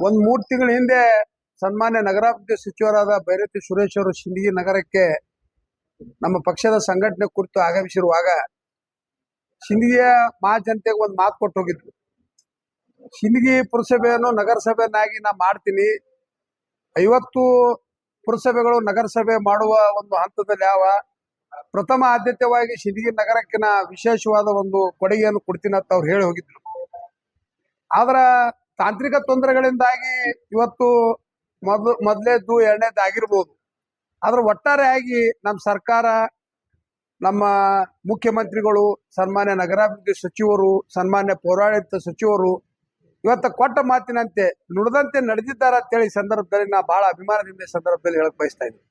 ಒಂದ್ ಮೂರ್ ತಿಂಗಳ ಹಿಂದೆ ಸನ್ಮಾನ್ಯ ನಗರಾಭಿವೃದ್ಧಿ ಸಚಿವರಾದ ಭೈರತಿ ಸುರೇಶ್ ಅವರು ಸಿಂದಗಿ ನಗರಕ್ಕೆ ನಮ್ಮ ಪಕ್ಷದ ಸಂಘಟನೆ ಕುರಿತು ಆಗಮಿಸಿರುವಾಗ ಸಿಂದಗಿಯ ಮಹಾಜನತೆಗೆ ಒಂದು ಮಾತು ಕೊಟ್ಟು ಹೋಗಿದ್ರು ಸಿಂದಗಿ ಪುರಸಭೆಯನ್ನು ನಗರಸಭೆಯನ್ನಾಗಿ ನಾ ಮಾಡ್ತೀನಿ. ಐವತ್ತು ಪುರಸಭೆಗಳು ನಗರಸಭೆ ಮಾಡುವ ಒಂದು ಹಂತದಲ್ಲಿ ಯಾವ ಪ್ರಥಮ ಆದ್ಯತೆವಾಗಿ ಸಿಂದಗಿ ನಗರಕ್ಕಿನ ವಿಶೇಷವಾದ ಒಂದು ಕೊಡುಗೆಯನ್ನು ಕೊಡ್ತೀನಿ ಅಂತ ಅವ್ರು ಹೇಳಿ ಹೋಗಿದ್ರು. ಆದ್ರ ತಾಂತ್ರಿಕ ತೊಂದರೆಗಳಿಂದಾಗಿ ಇವತ್ತು ಮೊದಲು, ಮೊದಲೇದ್ದು ಎರಡನೇದ್ದು ಆಗಿರ್ಬೋದು ಆದ್ರೆ ಒಟ್ಟಾರೆಯಾಗಿ ನಮ್ಮ ಸರ್ಕಾರ, ನಮ್ಮ ಮುಖ್ಯಮಂತ್ರಿಗಳು, ಸನ್ಮಾನ್ಯ ನಗರಾಭಿವೃದ್ಧಿ ಸಚಿವರು, ಸನ್ಮಾನ್ಯ ಪೌರಾಡಳಿತ ಸಚಿವರು ಇವತ್ತ ಕೊಟ್ಟ ಮಾತಿನಂತೆ ನುಡಿದಂತೆ ನಡೆದಿದ್ದಾರೆ ಅಂತೇಳಿ ಸಂದರ್ಭದಲ್ಲಿ ನಾ ಬಹಳ ಅಭಿಮಾನದಿಂದ ಸಂದರ್ಭದಲ್ಲಿ ಹೇಳಕ್ ಬಯಸ್ತಾ ಇದ್ದೀನಿ.